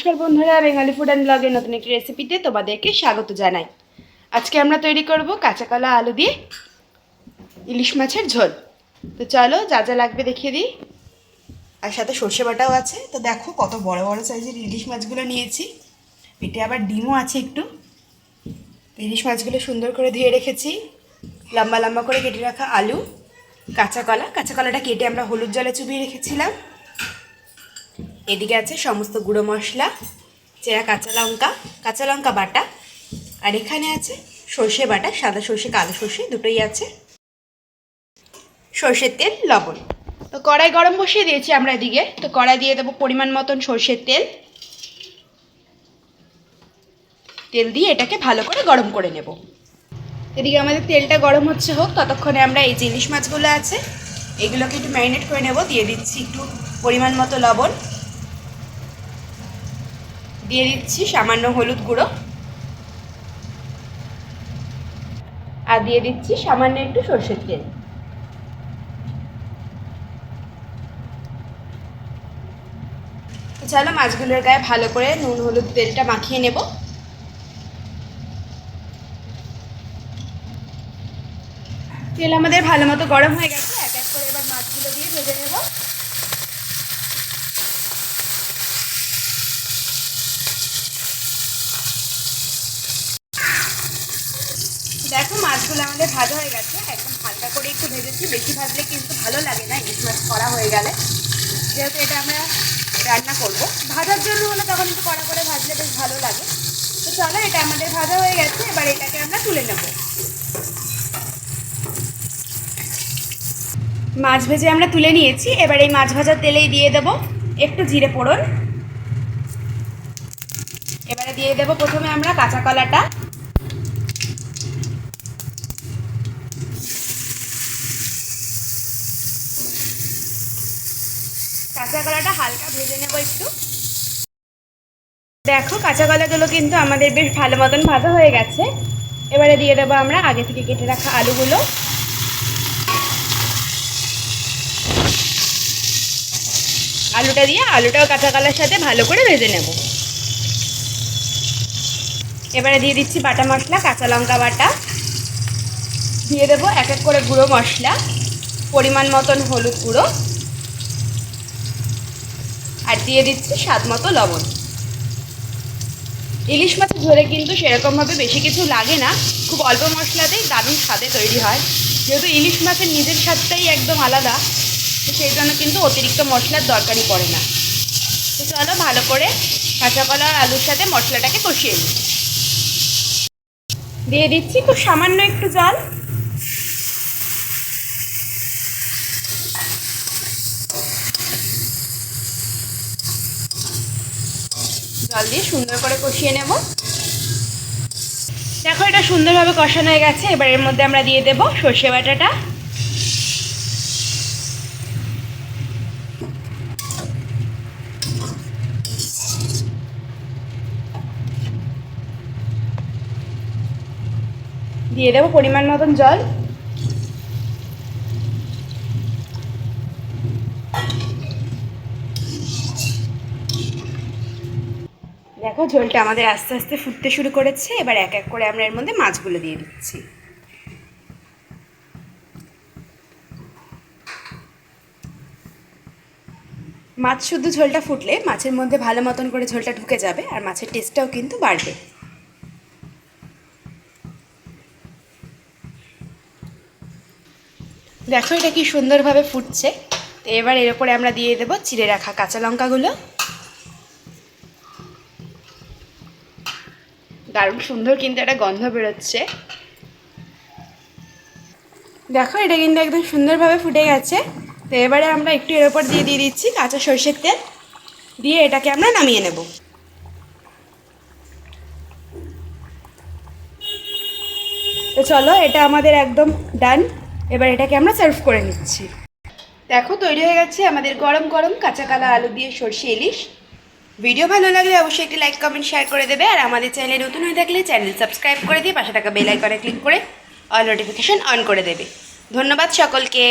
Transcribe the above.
নমস্কার বন্ধুরা Bengali food and ব্লগের নতুন একটি রেসিপিতে তোমাদেরকে স্বাগত জানাই। আজকে আমরা তৈরি করব কাঁচা কলা আলু দিয়ে ইলিশ মাছের ঝোল। তো চলো, যা যা লাগবে দেখিয়ে দিই। আর সাথে সর্ষে বাটাও আছে। তো দেখো কত বড় বড় সাইজের ইলিশ মাছগুলো নিয়েছি। পেটে আবার ডিমও আছে একটু। ইলিশ মাছগুলো সুন্দর করে ধুয়ে রেখেছি। লম্বা লম্বা করে কেটে রাখা আলু, কাঁচা কলা। কাঁচা কলাটা কেটে আমরা হলুদ জলে চুবিয়ে রেখেছিলাম। এদিকে আছে সমস্ত গুঁড়ো মশলা, চেরা কাঁচা লঙ্কা কাঁচা লঙ্কা বাটা, আর এখানে আছে সর্ষে বাটা, সাদা সর্ষে, কালো সর্ষে, দুটোই আছে। সর্ষের তেল, লবণ। তো কড়াই গরম বসিয়ে দিয়েছি আমরা এদিকে। তো কড়াই দিয়ে দেবো পরিমাণ মতন সর্ষের তেল। তেল দিয়ে এটাকে ভালো করে গরম করে নেব। এদিকে আমাদের তেলটা গরম হচ্ছে হোক, ততক্ষণে আমরা এই ইলিশ মাছগুলো আছে, এগুলোকে একটু ম্যারিনেট করে নেব। দিয়ে দিচ্ছি একটু পরিমাণ মতো লবণ। দিয়ে দিচ্ছি সামান্য হলুদ গুঁড়ো। আর দিয়ে দিচ্ছি সামান্য একটু সর্ষের তেল। চলো মাছগুলোর গায়ে ভালো করে নুন হলুদ তেলটা মাখিয়ে নেব। তেল আমাদের ভালো মতো গরম হয়ে গেছে, এক এক করে এবার মাছগুলো দিয়ে ভেজে নেব। দেখো, মাছগুলো আমাদের ভাজা হয়ে গেছে। একদম হালকা করে একটু ভেজেছি। বেশি ভাজলে কিন্তু ভালো লাগে না, ইলিশ মাছ করা হয়ে গেলে। যেহেতু এটা আমরা রান্না করব। ভাজার জন্য হলে তখন একটু কড়া করে ভাজলে বেশ ভালো লাগে। তো চলো, এটা আমাদের ভাজা হয়ে গেছে। এবার এটাকে আমরা তুলে নেব। মাছ ভেজে আমরা তুলে নিয়েছি। এবার এই মাছ ভাজার তেলেই দিয়ে দেব একটু জিরে ফোড়ন। এবারে দিয়ে দেব প্রথমে আমরা কাঁচা কলাটা। কাঁচা কলাটা হালকা ভেজে নেব একটু। দেখো, কাঁচা কলাগুলো কিন্তু আমাদের বেশ ভালো মতন ভাজা হয়ে গেছে। এবারে দিয়ে দেবো আমরা আগে থেকে কেটে রাখা আলুগুলো। আলুটা দিয়ে আলুটাও কাঁচা কলার সাথে ভালো করে ভেজে নেব। এবারে দিয়ে দিচ্ছি বাটা মশলা, কাঁচা লঙ্কা বাটা। দিয়ে দেবো এক এক করে গুঁড়ো মশলা, পরিমাণ মতন হলুদ গুঁড়ো। আর দিয়ে দিচ্ছি স্বাদ মতো লবণ। ইলিশ মাছ ঝোলে কিন্তু সেরকমভাবে বেশি কিছু লাগে না, খুব অল্প মশলাতেই দারুণ স্বাদে তৈরি হয়। যেহেতু ইলিশ মাছের নিজের স্বাদটাই একদম আলাদা, তো সেই জন্য কিন্তু অতিরিক্ত মশলার দরকারই পড়ে না। তো চলো ভালো করে কাঁচা কলা আর আলুর সাথে মশলাটাকে কষিয়ে নিই। দিয়ে দিচ্ছি খুব সামান্য একটু জল। জল দিয়ে সুন্দর করে কষিয়ে নেব। দেখো, এটা সুন্দরভাবে কষানো হয়ে গেছে। এবার এর মধ্যে আমরা দিয়ে দেব সর্ষে বাটাটা। দিয়ে দেবো পরিমাণ মতন জল। দেখো, ঝোলটা আমাদের আস্তে আস্তে ফুটতে শুরু করেছে। এবার এক এক করে আমরা এর মধ্যে মাছগুলো দিয়ে দিচ্ছি। মাছ শুধু ঝোলটা ফুটলে মাছের মধ্যে ভালো মতন করে ঝোলটা ঢুকে যাবে আর মাছের টেস্টটাও কিন্তু বাড়বে। দেখো এটা কি সুন্দরভাবে ফুটছে। তো এবার এর উপরে আমরা দিয়ে দেবো চিড়ে রাখা কাঁচা লঙ্কাগুলো। দারুণ সুন্দর কিন্তু একটা গন্ধ বেরোচ্ছে। দেখো, এটা কিন্তু একদম সুন্দরভাবে ফুটে গেছে। তো এবারে আমরা একটু এর ওপর দিয়ে দিয়ে দিচ্ছি কাঁচা সর্ষের তেল। দিয়ে এটাকে আমরা নামিয়ে নেব। তো চলো, এটা আমাদের একদম ডান। এবার এটাকে আমরা সার্ভ করে নিচ্ছি। দেখো, তৈরি হয়ে গেছে আমাদের গরম গরম কাঁচা কালা আলু দিয়ে সর্ষে ইলিশ। ভিডিও ভালো লাগলে অবশ্যই একটি লাইক কমেন্ট শেয়ার করে দেবে। আর আমাদের চ্যানেলে নতুন হয়ে থাকলে চ্যানেল সাবস্ক্রাইব করে দিয়ে পাশে থাকা বেল আইকনে ক্লিক করে অল নোটিফিকেশান অন করে দেবে। ধন্যবাদ সকলকে।